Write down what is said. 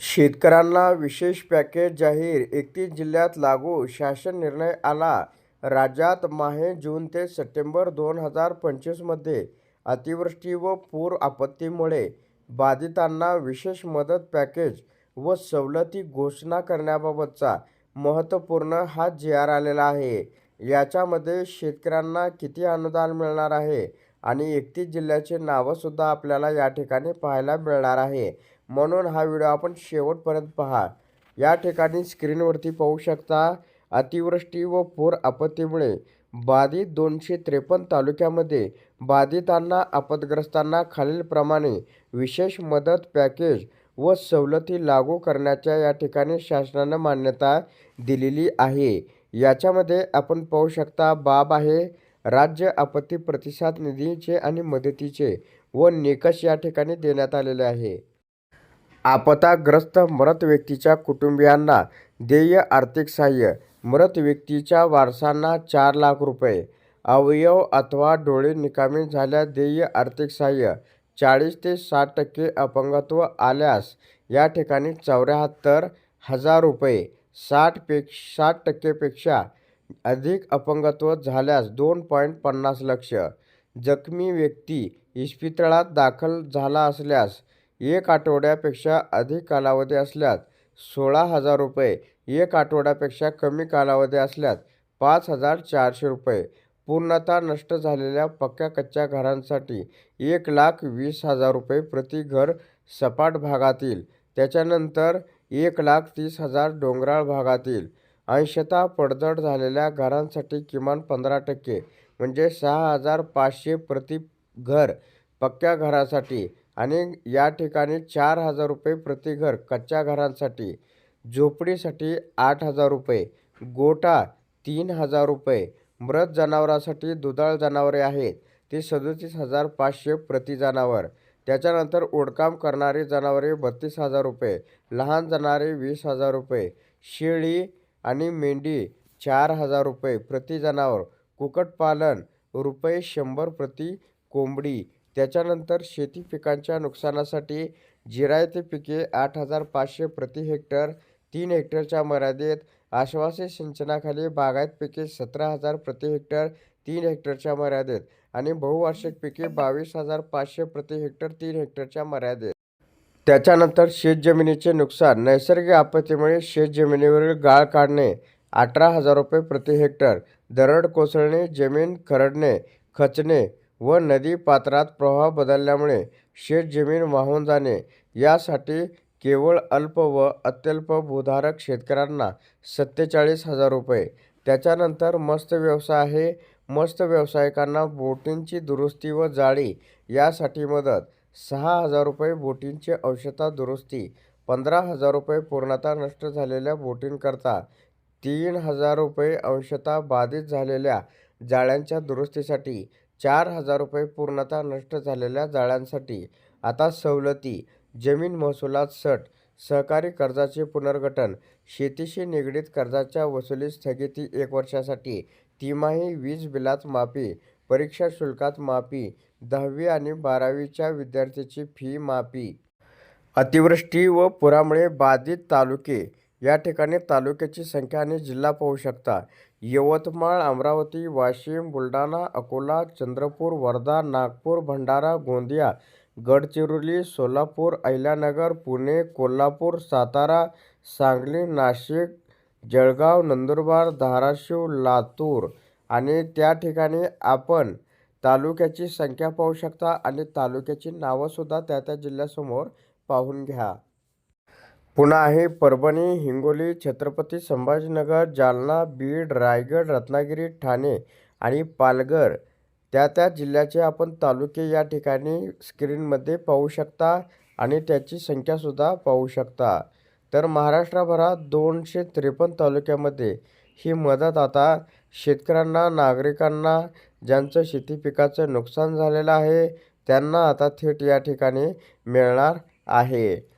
शेतकऱ्यांना विशेष पॅकेज जाहीर. एकतीस जिल्ह्यात लागू शासन निर्णय आला. राज्यात माहे जून ते सप्टेंबर दोन हजार पंचवीसमध्ये अतिवृष्टी व पूर आपत्तीमुळे बाधितांना विशेष मदत पॅकेज व सवलती घोषणा करण्याबाबतचा महत्त्वपूर्ण हा जी आर आलेला आहे. याच्यामध्ये शेतकऱ्यांना किती अनुदान मिळणार आहे आणि एकतीस जिल्ह्याचे नावंसुद्धा आपल्याला या ठिकाणी पाहायला मिळणार आहे. म्हणून हा व्हिडिओ आपण शेवटपर्यंत पहा. या ठिकाणी स्क्रीनवरती पाहू शकता अतिवृष्टी व पूर आपत्तीमुळे बाधित दोनशे त्रेपन्न तालुक्यामध्ये बाधितांना आपदग्रस्तांना खालीलप्रमाणे विशेष मदत पॅकेज व सवलती लागू करण्याच्या या ठिकाणी शासनानं मान्यता दिलेली आहे. याच्यामध्ये आपण पाहू शकता बाब आहे राज्य आपत्ती प्रतिसाद निधीचे आणि मदतीचे व निकष या ठिकाणी देण्यात आलेले आहे. आपदाग्रस्त मृत व्यक्तीच्या कुटुंबियांना देय आर्थिक सहाय्य मृत व्यक्तीच्या वारसांना चार लाख रुपये अवयव अथवा डोळे निकामी झाल्यास देय आर्थिक सहाय्य चाळीस ते साठ टक्के अपंगत्व आल्यास या ठिकाणी चौऱ्याहत्तर हजार रुपये साठ पेक्ष साठ टक्केपेक्षा अधिक अपंगत्व झाल्यास दोन पॉईंट पन्नास लक्ष जखमी व्यक्ती इस्पितळात दाखल झाला असल्यास एक आठवड्यापेक्षा अधिक कालावधी असल्यास सोळा हजार रुपये एक आठवड्यापेक्षा कमी कालावधी असल्यास पाच हजार चारशे रुपये. पूर्णतः नष्ट झालेल्या पक्क्या कच्च्या घरांसाठी एक लाख वीस हजार रुपये प्रति घर सपाट भागातील त्याच्यानंतर एक लाख तीस हजार डोंगराळ भागातील. अंशतः पडझड झालेल्या घरांसाठी किमान पंधरा टक्के म्हणजे सहा हजार पाचशे प्रति घर पक्क्या घरासाठी आणि या ठिकाणी चार हजार रुपये प्रति घर कच्च्या घरांसाठी झोपडीसाठी आठ हजार रुपये गोटा तीन हजार रुपये मृत जनावरासाठी दुधाळ जनावरे आहेत ती सदोतीस हजार पाचशे प्रति जनावर. त्याच्यानंतर ओढकाम करणारी जनावरे बत्तीस हजार रुपये लहान जनावरे वीस हजार रुपये शेळी आणि मेंढी चार हजार रुपये प्रति जनावर कुक्कुटपालन रुपये शंभर प्रति कोंबडी त्याच्यानंतर शेती पिकांच्या नुकसानासाठी जिरायती पिके आठ हजार पाचशे प्रति हेक्टर तीन हेक्टरच्या मर्यादेत आश्वासित सिंचनाखाली बागायत पिके सतरा हजार प्रति हेक्टर तीन हेक्टरच्या मर्यादेत आणि बहुवार्षिक पिके बावीस हजार पाचशे प्रति हेक्टर तीन हेक्टरच्या मर्यादेत. त्याच्यानंतर शेतजमिनीचे नुकसान नैसर्गिक आपत्तीमुळे शेतजमिनीवरील गाळ काढणे अठरा हजार रुपये प्रति हेक्टर दरड कोसळणे जमीन खरडणे खचणे व नदी पात्रात प्रवाह बदलल्यामुळे शेतजमीन वाहून जाणे यासाठी केवळ अल्प व अत्यल्प भूधारक शेतकऱ्यांना सत्तेचाळीस हजार रुपये. त्याच्यानंतर मस्त व्यवसाय आहे. मस्त व्यावसायिकांना बोटींची दुरुस्ती व जाळी यासाठी मदत. सहा हजार रुपये बोटींची औषधा दुरुस्ती. पंधरा हजार रुपये पूर्णतः नष्ट झालेल्या बोटींकरता. तीन हजार रुपये अंशतः बाधित झालेल्या जाळ्यांच्या दुरुस्तीसाठी. चार हजार रुपये पूर्णतः नष्ट झालेल्या जाळ्यांसाठी आता सवलती जमीन महसुलात सट सहकारी कर्जाचे पुनर्गठन शेतीशी निगडीत कर्जाच्या वसुली स्थगिती एक वर्षासाठी तिमाही वीज बिलात माफी परीक्षा शुल्कात माफी दहावी आणि बारावीच्या विद्यार्थ्याची फी माफी. अतिवृष्टी व पुरामुळे बाधित तालुके या ठिकाणी तालुक्याची संख्या आणि जिल्हा पाहू शकता. यवतमाळ अमरावती वाशिम बुलढाणा अकोला चंद्रपूर वर्धा नागपूर भंडारा गोंदिया गडचिरोली सोलापूर अहिल्यानगर पुणे कोल्हापूर सातारा सांगली नाशिक जळगाव नंदुरबार धाराशिव लातूर आणि त्या ठिकाणी आपण तालुक्याची संख्या पाहू शकता आणि तालुक्याची नावंसुद्धा त्या त्या जिल्ह्यासमोर पाहून घ्या. पुन्हा आहे परभणी हिंगोली छत्रपती संभाजीनगर जालना बीड रायगड रत्नागिरी ठाणे आणि पालघर. त्या त्या जिल्ह्याचे आपण तालुके या ठिकाणी स्क्रीनमध्ये पाहू शकता आणि त्याची संख्यासुद्धा पाहू शकता. तर महाराष्ट्रभरात दोनशे त्रेपन्न तालुक्यामध्ये ही मदत आता शेतकऱ्यांना नागरिकांना ज्यांचं शेती पिकाचं नुकसान झालेलं आहे त्यांना आता थेट या ठिकाणी मिळणार आहे.